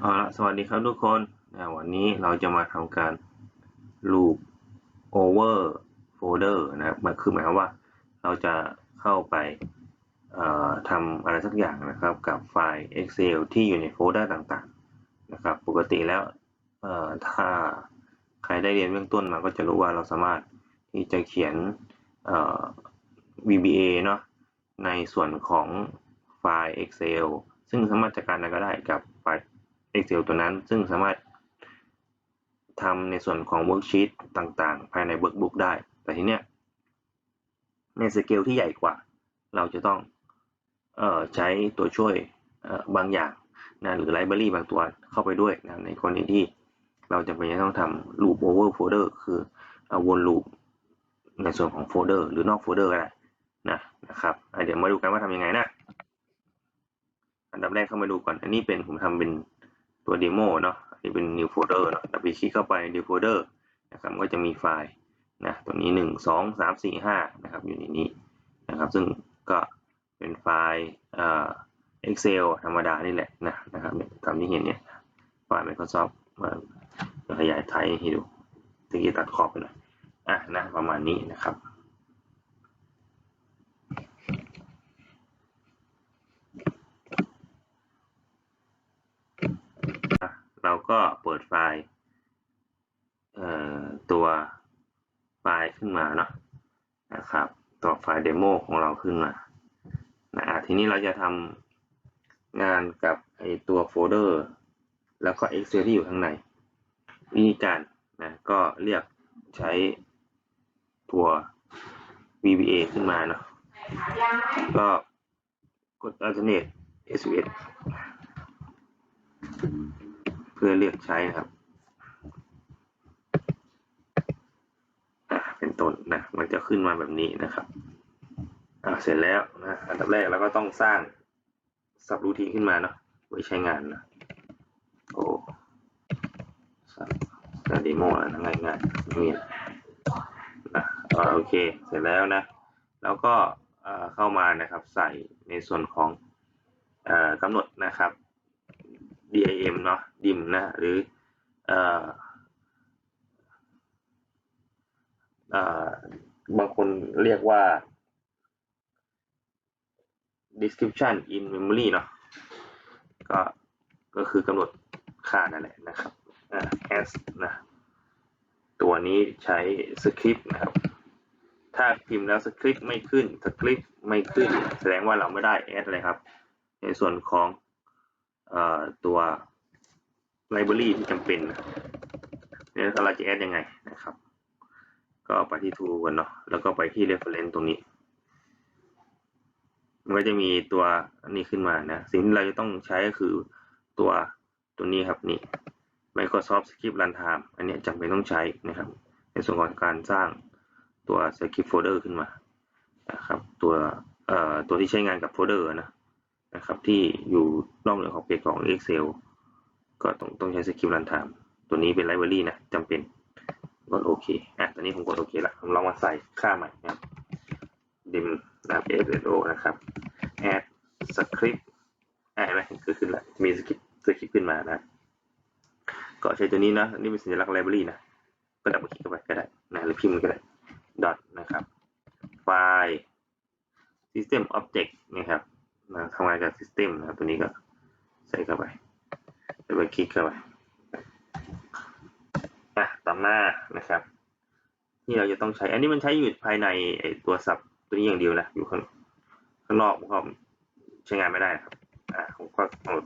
เอาละสวัสดีครับทุกคนวันนี้เราจะมาทำการ loop over folder นะครับมันคือหมายว่าเราจะเข้าไปทำอะไรสักอย่างนะครับกับไฟล์ Excel ที่อยู่ในโฟลเดอร์ต่างๆนะครับ ปกติแล้วถ้าใครได้เรียนเบื้องต้นมาก็จะรู้ว่าเราสามารถที่จะเขียน VBA เนาะในส่วนของไฟล์ Excel ซึ่งสามารถจัดการอะไรก็ได้กับ Excel ตัวนั้น ซึ่งสามารถทำในส่วนของ Worksheet ต่างๆ ภายใน Workbook ได้ แต่ทีเนี้ยในสเกลที่ใหญ่กว่า เราจะต้องออใช้ตัวช่วยบางอย่างนะหรือไลบรารีบางตัวเข้าไปด้วยนะในกรณีที่เราจะเป็นจะต้องทำ loop over folder คือเอาวน loop ในส่วนของโฟลเดอร์หรือนอกโฟลเดอร์ก็ได้นะนะครับเดี๋ยวมาดูกันว่าทำยังไงนะ อันดับแรกเข้ามาดูก่อน อันนี้เป็นผมทำเป็น ตัวเดโมเนาะอันนี้เป็น new folder เนาะดับเบิลคลิกเข้าไป new folder นะครับก็จะมีไฟล์นะตัวนี้หนึ่งสองสามสี่ห้านะครับอยู่ในนี้นะครับซึ่งก็เป็นไฟล์เอ่อ Excel ธรรมดานี่แหละนะนะครับเนี่ยตามที่เห็นเนี่ยไฟล์ Microsoft มาขยายไทยให้ดูตะกี้ตัดขอบไปหน่อยอะนะประมาณนี้นะครับ เราก็เปิดไฟล์ตัวไฟล์ขึ้นมาเนาะนะครับตัวไฟล์เดโมของเราขึ้นมานะอะทีนี้เราจะทำงานกับไอตัวโฟลเดอร์ แล้วก็ Excel ที่อยู่ข้างใน วิธีการนะก็เรียกใช้ตัว VBA ขึ้นมาเนาะก็กด alternate S11 เพื่อเลือกใช้นะครับอะเป็นต้นนะมันจะขึ้นมาแบบนี้นะครับอะเสร็จแล้วนะอันดับแรกเราก็ต้องสร้างสับรูทีนขึ้นมาเนาะไว้ใช้งานนะโอ้สับก็เดโมแล้วนะง่ายๆไม่มีอะนะโอเคเสร็จแล้วนะแล้วก็เอ่อเข้ามานะครับใส่ในส่วนของอ่อกำหนดนะครับ dim เนาะ dim นะหรือเออบางคนเรียกว่า description in memory เนาะก็ก็คือกำหนดค่านั่นแหละนะครับอ่า as นะตัวนี้ใช้สคริปต์นะครับ ถ้าพิมพ์แล้วสคริปต์ไม่ขึ้นสคริปต์ไม่ขึ้น แสดงว่าเราไม่ได้ add อะไรครับ ในส่วนของ ตัว library ที่จำเป็นนะเนี่ยเราจะ add ยังไงนะครับ ก็ไปที่ tool กันเนาะแล้วก็ไปที่ reference ตรงนี้ มันก็จะมีตัวนนี้ขึ้นมานะ สิ่งที่เราจะต้องใช้ก็คือตัวตัวนี้ครับนี่ Microsoft Script Runtime อันนี้จำเป็นต้องใช้นะครับ ในส่วนของการสร้างตัว Script Folder ขึ้นมานะครับตัวเอ่อตัวที่ใช้งานกับโฟลเดอร์นะ นะครับที่อยู่นอกเหนือของเพจของ Excel ก็ต้องต้องใช้ Script Runtime ตัวนี้เป็น Library นะจำเป็นกดโอเคอะตอนนี้ผมกดโอเคละผมลองมาใส่ค่าใหม่นะครับ dim นะครับ SSO นะครับ add script อะเห็นไหมคือขึ้นละมีสคริปต์สคริปต์ขึ้นมานะก็ใช้ตัวนี้นะนี่เป็นสัญลักษณ์ library นะก็ดับเบิลคลิกเข้าไปก็ได้นะหรือพิมพ์ก็ได้ dot นะครับไฟล์ system object นะครับ นะทำงานกับ system นะครับตัวนี้ก็ใส่เข้าไปดับเบิลคลิกเข้าไปอะต่อมานะครับ ที่เราจะต้องใช้ อันนี้มันใช้อยู่ภายในไอตัวสับตัวนี้อย่างเดียวนะ อยู่ข้างข้างนอกผมก็ใช้งานไม่ได้ครับอ่าผมก็กำหนด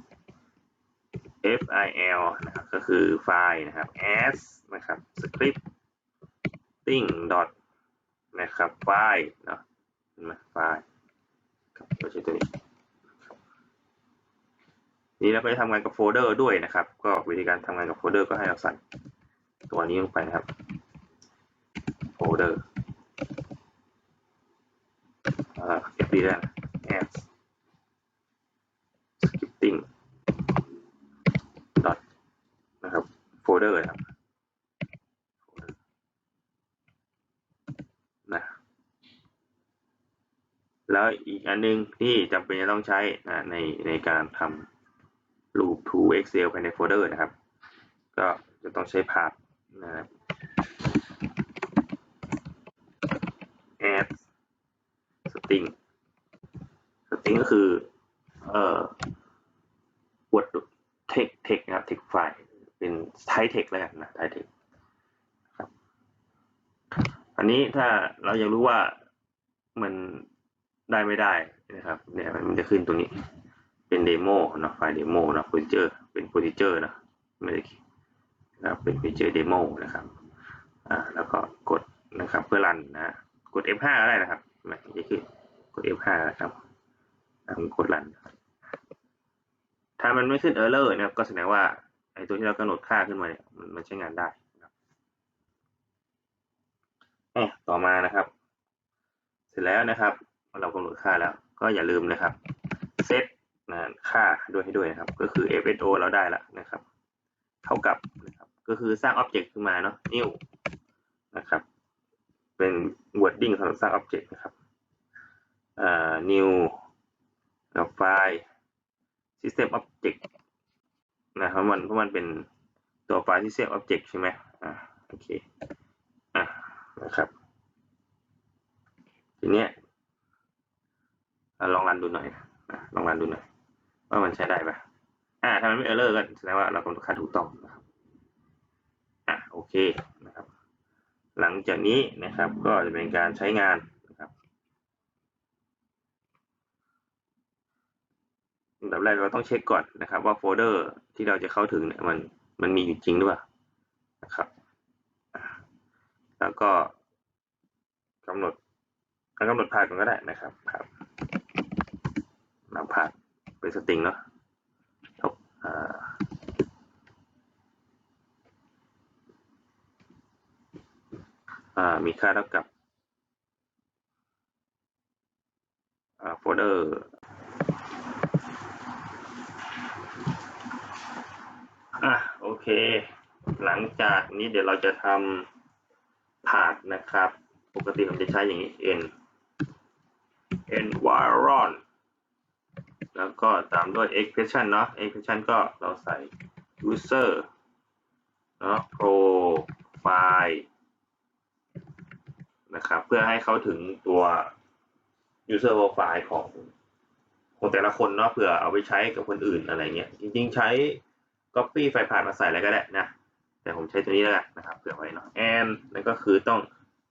file นะครับก็คือไฟล์นะครับ as นะครับ scripting dot นะครับไฟล์เนาะไหมไฟล์ครับก็ใช้ตัวนี้ นี่เราก็จะทำงานกับโฟลเดอร์ด้วยนะครับ ก็วิธีการทำงานกับโฟลเดอร์ก็ให้เราใส่ตัวนี้ลงไปนะครับโฟลเดอร์เก็บดีแล้ว as scripting dot นะครับโฟลเดอร์นะครับนะแล้วอีกอันหนึงที่จำเป็นจะต้องใช้นะในในการท loop to excel ภายในโฟลเดอร์นะครับ ก็จะต้องใช้ path นะครับ add string string ก็คือเอ่อ word text text นะครับ text file เป็น type text แล้วกันนะ type text ครับอันนี้ถ้าเราอยากรู้ว่ามันได้ไม่ได้นะครับเนี่ยมันจะขึ้นตรงนี้ เป็นเดโมนะไฟล์เดโมนะโปรเจอร์เป็นโปรเจอร์นะไม่ได้นะครับเป็นโปรเจอร์เดโมนะครับอ่าแล้วก็กดนะครับเพื่อรันนะกด F5 ก็ได้นะครับไม่จะขึ้นกด F5 นะครับแล้วกดรันถ้ามันไม่ขึ้น error นะครับก็แสดงว่าไอ้ตัวที่เรากำหนดค่าขึ้นมาเนี่ยมันมันใช้งานได้นะครับเอ๊ะต่อมานะครับ เสร็จแล้วนะครับเรากำหนดค่าแล้ว ก็อย่าลืมนะครับเซต นะค่าด้วยให้ด้วยนะครับ ก็คือ fso เราได้แล้วนะครับ เท่ากับนะครับ ก็คือสร้าง object ขึ้นมาเนาะ new นะครับ เป็น wording สำหรับสร้าง object นะครับอ่า new กับไฟล์ system object นะเพราะมันเพราะมันเป็นตัวไฟล์ system object ใช่ไหมอ่าโอเคอะนะครับ ทีเนี้ยลองรันดูหน่อยนะลองรันดูหน่อย ว่ามันใช้ได้ปะอ่าถ้ามันไม่เออร์เลอร์ก็แสดงว่าเรากำหนดค่าถูกต้องนะครับอะโอเคนะครับ หลังจากนี้นะครับก็จะเป็นการใช้งานนะครับอันดับแรกเราต้องเช็คก่อนนะครับ ว่าโฟลเดอร์ที่เราจะเข้าถึงเนี่ยมันมันมีอยู่จริงหรือเปล่านะครับ แล้วก็กำหนดกำหนดพาดก่อนก็ได้นะครับครับนำพาด เป็นสตริงเนาะทบอ่ามีค่าเท่ากับโฟลเดอร์อะโอเค หลังจากนี้เดี๋ยวเราจะทำผาดนะครับ ปกติผมจะใช้อย่างนี้ n environ แล้วก็ตามด้วย expression เนาะ expression ก็เราใส่ user เนาะ profile นะครับ เพื่อให้เขาถึงตัว user profile ของของแต่ละคนเนาะ เผื่อเอาไปใช้กับคนอื่นอะไรเงี้ย จริงๆ ใช้ copy ไฟล์ผ่านมาใส่อะไรก็ได้นะ แต่ผมใช้ตัวนี้แล้วกันนะครับ เผื่อไว้เนาะ and นั่นก็คือต้อง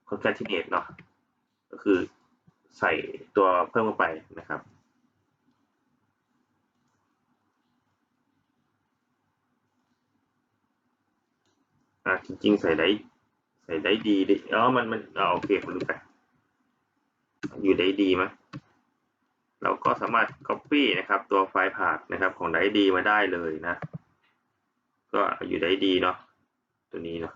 concatenate เนาะ ก็คือใส่ตัวเพิ่มเข้าไปนะครับ อ่าจริง ๆ ใส่ได้ใส่ได้ดีดิอ๋อมันมันอ๋อโอเคผมดูไปอยู่ได้ดีมั้ยเราก็สามารถ copy นะครับ ตัวไฟล์ผ่านนะครับของได้ดีมาได้เลยนะ ก็อยู่ได้ดีเนาะตัวนี้เนาะ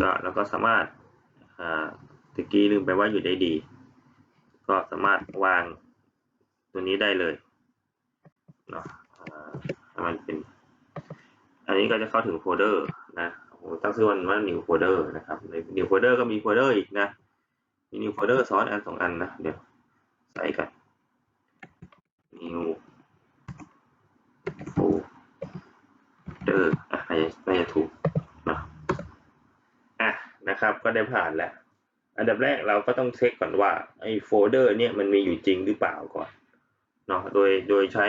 ก็เราก็สามารถอ่าตะกี้ลืมไปว่าอยู่ได้ดี ก็สามารถวางตัวนี้ได้เลยเนาะให้มันเป็น อันนี้ก็จะเข้าถึงโฟลเดอร์นะผมตั้งชื่อมันว่า new folder นะครับใน new folder ก็มีโฟลเดอร์อีกนะมี new folder ซ้อนอันสองอันนะเดี๋ยวใส่กัน new folder อะน่าจะถูก นะครับ ก็ได้ผ่านแล้ว อันดับแรกเราก็ต้องเช็คก่อนว่าไอ้โฟลเดอร์เนี่ยมันมีอยู่จริงหรือเปล่าก่อนเนาะโดยโดยใช้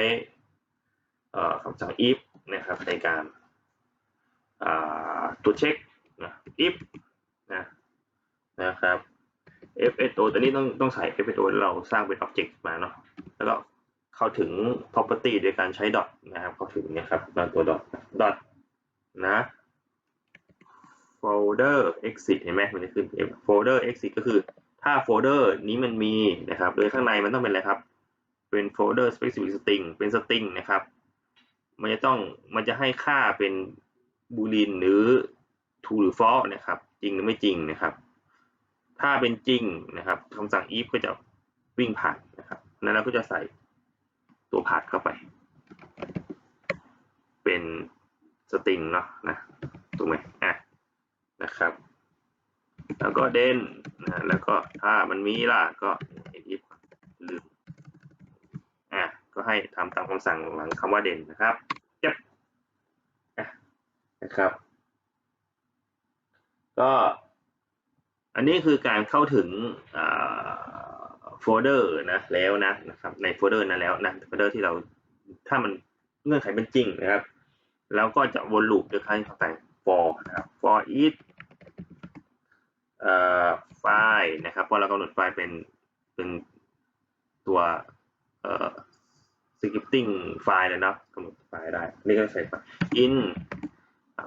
คำสั่ง if นะครับในการตรวเช็คนะ if นะนะครับ fso ตัวนี้ต้องต้องใส่ fso เราสร้างเป็น object มาเนาะแล้วก็เข้าถึง property โดยการใช้ dot นะครับ เข้าถึงเนี่ยครับตัว dot dot นะ folder exit เห็นไหมมันจะขึ้น folder exit ก็คือถ้าโฟลเดอร์นี้มันมีนะครับโดยข้างในมันต้องเป็นอะไรครับ เป็น folder specific string เป็น string นะครับ มันจะต้องมันจะให้ค่าเป็น boolean หรือ true หรือ false นะครับ จริงหรือไม่จริงนะครับ ถ้าเป็นจริงนะครับคำสั่ง if ก็จะวิ่งผ่านนะครับนั้นเราก็จะใส่ตัวพาดเข้าไป เป็นสตริงเนาะนะถูกไหมอะ นะครับ แล้วก็เด่นนะแล้วก็ถ้ามันมีล่ะก็เอ็ดลืมอะก็ให้ทำตามคำสั่งหลังคำว่าเด่นนะครับเจ็บอะนะครับ ก็อันนี้คือการเข้าถึงโฟลเดอร์นะแล้วนะนะครับในโฟลเดอร์นั้นแล้วนะโฟลเดอร์ที่เราถ้ามันเงื่อนไขเป็นจริงนะครับ แล้วก็จะวนลูปโดยการแต่ง for นะครับ for each ไฟล์นะครับพอเรากำหนดไฟล์เป็นเป็นตัวเอ่อ scripting ไฟล์เลยเนาะกำหนดไฟล์ได้ นี่ก็ใส่ไฟล์ in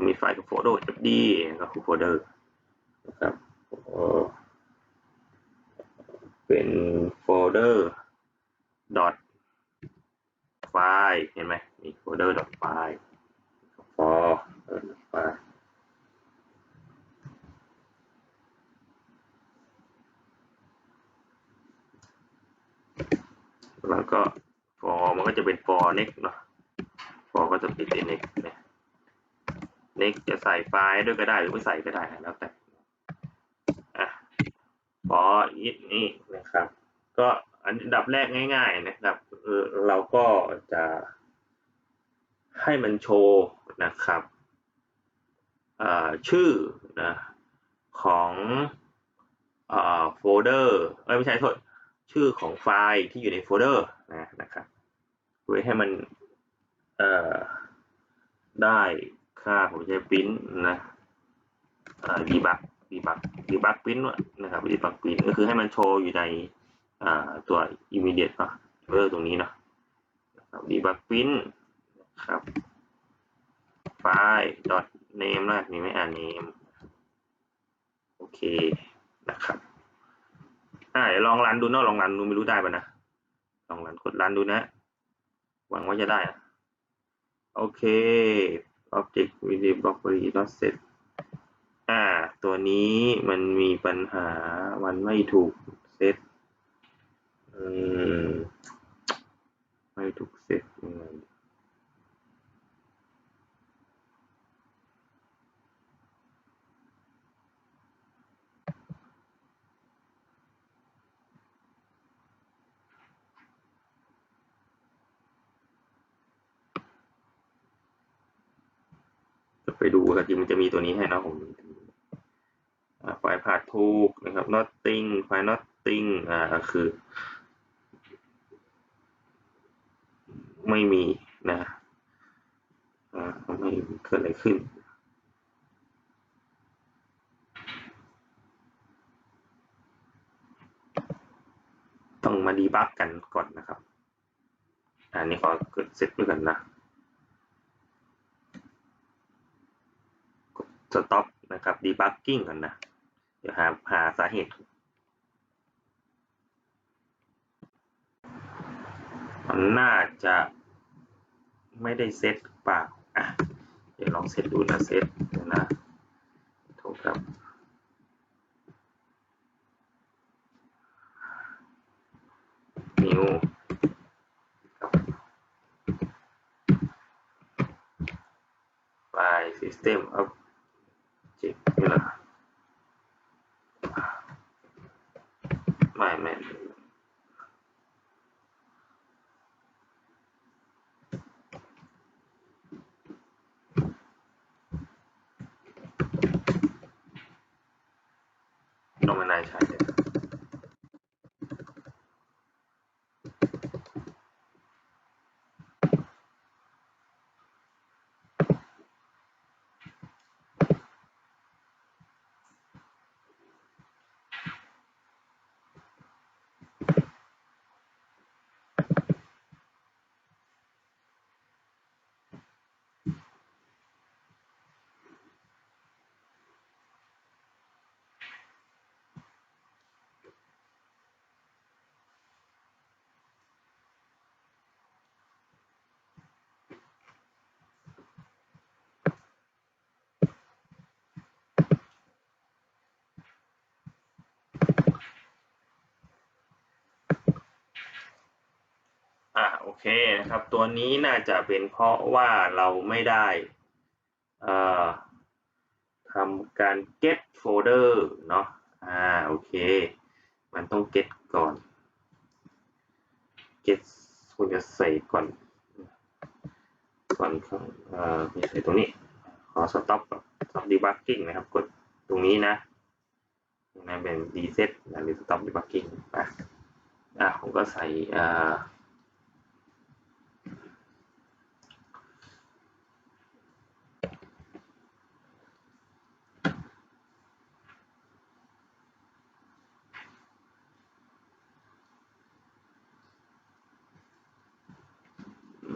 มีไฟล์กับโฟลเดอร์ fd ก็คือโฟลเดอร์นะครับเป็นโฟลเดอร์ dot ไฟล์เห็นไหมมีโฟลเดอร์ dot ไฟล์ for ไฟล์ แล้วก็ for มันก็จะเป็น for next เนาะ for ก็จะเป็น next เนี่ย next จะใส่ไฟล์ด้วยก็ได้หรือไม่ใส่ก็ได้แล้วแต่อะ for it นี่นะครับ ก็อันดับแรกง่ายๆนะครับเออเราก็จะให้มันโชว์นะครับชื่อนะของโฟลเดอร์ไม่ใช่โทษ ชื่อของไฟล์ที่อยู่ในโฟลเดอร์นะนะครับเพื่อให้มันได้ค่าผมจะพิมพ์นะดีบักดีบักดีบักพิมพ์นะครับดีบักพิมพ์ก็คือให้มันโชว์อยู่ในตัว immediate เนาะโฟลเดอร์ตรงนี้เนาะดีบักพิมพ์ครับไฟล์ dot name นะมีไม่อ่าน name โอเคนะครับ อ่าเดี๋ยวลองรันดูเนาะลองรันดูไม่รู้ได้ป่ะนะลองรันกดรันดูนะหวังว่าจะได้นะโอเค object video property not set อ่า ตัวนี้มันมีปัญหามันไม่ถูกเซตอืมไม่ถูกเซตยังไง ไปดูกันจริงมันจะมีตัวนี้ให้นะผมไฟล์ผ่าทูกนะครับ nothing ไฟล์ nothing อ่าคือ ไม่มีนะอ่าไม่เกิดอะไรขึ้นต้องมาดีบักกันก่อนนะครับ อันนี้ขอเกิดเสร็จด้วยกันนะ สต็อปนะครับดีบักกิ้งก่อนนะ เดี๋ยวหาหาสาเหตุ มันน่าจะไม่ได้เซตปล่าอะ เดี๋ยวลองเซตดูนะเซตนะโทษครับนิวไฟล์ system of จินี่นะไม่ไม่ต้ องมานายใช้เลยอะโอเคนะครับ ตัวนี้น่าจะเป็นเพราะว่าเราไม่ได้อ่อทำการ get folder เนาะอ่าโอเค มันต้อง get ก่อน get ควรจะใส่ก่อน ก่อนข้างเอ่อใส่ตรงนี้ ขอ stop ก่อน stop debugging นะครับ กดตรงนี้นะนะเป็น reset หรือ stop debugging อะอะผมก็ใส่อ่า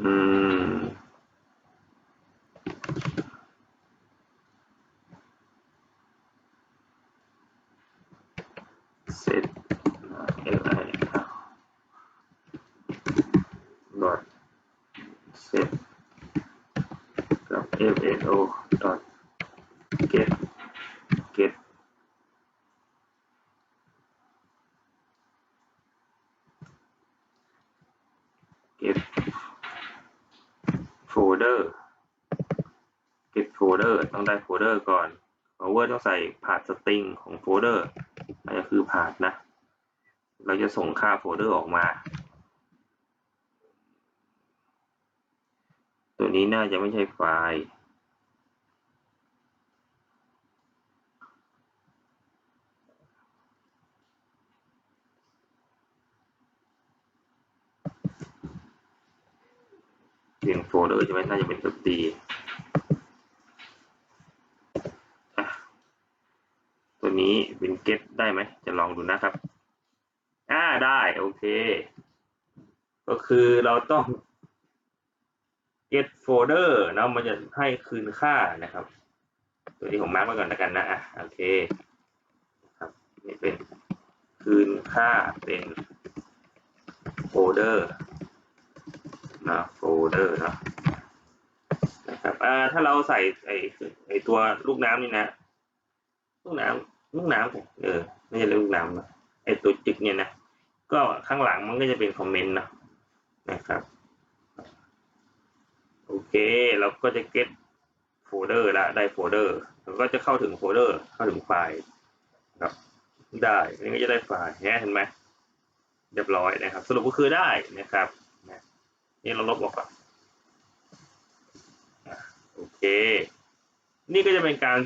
อืม set li dot set กับ fso dot get get get folder get folder ต้องได้โฟลเดอร์ก่อน power ต้องใส่ผาดสตริงของโฟลเดอร์นั่นก็คือผาดนะ เราจะส่งค่าโฟลเดอร์ออกมา ตัวนี้น่าจะไม่ใช่ไฟล์ เรียงโฟลเดอร์ใช่ไหมน่าจะเป็นตัวดีตัวนี้เป็น get ได้ไหม จะลองดูนะครับอ่าได้ โอเค ก็คือเราต้อง get folder เนาะมันจะให้คืนค่านะครับ ตัวนี้ผมมาร์กไว้ก่อนแล้วกันนะอะโอเคครับนี่เป็นคืนค่าเป็นโฟลเดอร์นะโฟลเดอร์นะนะครับอ่าถ้าเราใส่ไอไอตัวลูกน้ำนี่นะลูกน้ำลูกน้ำเออไม่ใช่ลูกน้ำนะไอตัวจึกเนี่ยนะก็ข้างหลังมันก็จะเป็นคอมเมนต์นะนะครับ โอเค เราก็จะ get โฟลเดอร์ละได้โฟลเดอร์เราก็จะเข้าถึงโฟลเดอร์เข้าถึงไฟล์ครับได้นนี้ก็จะได้ไฟล์เห็นไหมเรียบร้อยนะครับ สรุปก็คือได้นะครับนี่เราลบออกก่อนอะโอเค นี่ก็จะเป็นการ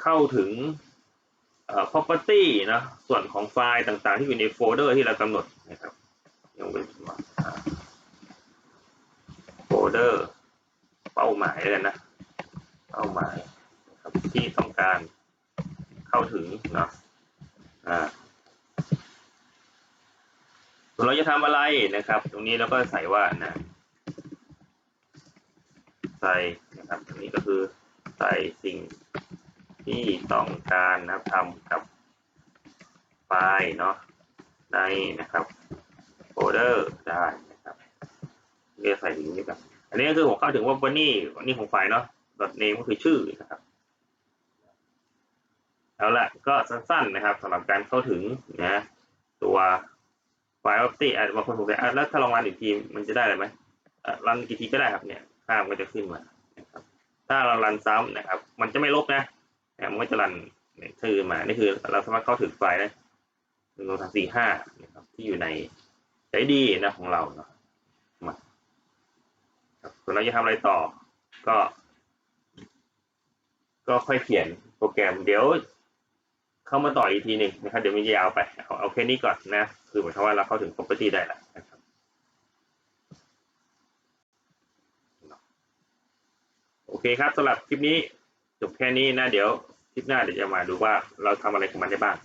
เข้าถึงเอ่อ property นะส่วนของไฟล์ต่างๆ ที่อยู่ในโฟลเดอร์ที่เรากำหนดนะครับยังเป็นโฟลเดอร์ เป้าหมายเลยนะ เป้าหมายครับที่ต้องการเข้าถึงเนาะอ่าเราจะทำอะไรนะครับ ตรงนี้เราก็ใส่ว่านะใส่นะครับตรงนี้ก็คือใส่สิ่งที่ต้องการนะครับทำกับไฟล์เนาะในนะครับโฟลเดอร์ได้นะครับเรียกใส่ถึงนี้ครับ อันนี้ก็คือผมเข้าถึงว่าวันนี้วันนี้ของไฟล์เนาะ .name ก็คือชื่อนะครับเอาละก็สั้นๆนะครับสำหรับการเข้าถึงนะตัวไฟล์ property อาจจะบางคนสงสัยอะแล้วถ้าลองรันอีกทีมันจะได้อะไรไหมอะรันกี่ทีก็ได้ครับเนี่ยค่ามก็จะขึ้นมานะครับถ้าเรารันซ้ำนะครับ มันจะไม่ลบนะนะมันก็จะรันเนี่ยชื่อมา นี่คือเราสามารถเข้าถึงไฟล์ได้หนึ่งสองสามสี่ห้านะครับที่อยู่ในใจดีนะของเราเนาะ ส่วนเราจะทำอะไรต่อ ก็ ก็ค่อยเขียนโปรแกรม เดี๋ยวเข้ามาต่ออีกทีหนึ่งนะครับ เดี๋ยวมันจะยาวไป เอาเอาแค่นี้ก่อนนะ คือหมายความว่าเราเข้าถึง property ได้แล้วนะครับโอเคครับสำหรับคลิปนี้จบแค่นี้นะ เดี๋ยวคลิปหน้าเดี๋ยวจะมาดูว่าเราทำอะไรกับมันได้บ้าง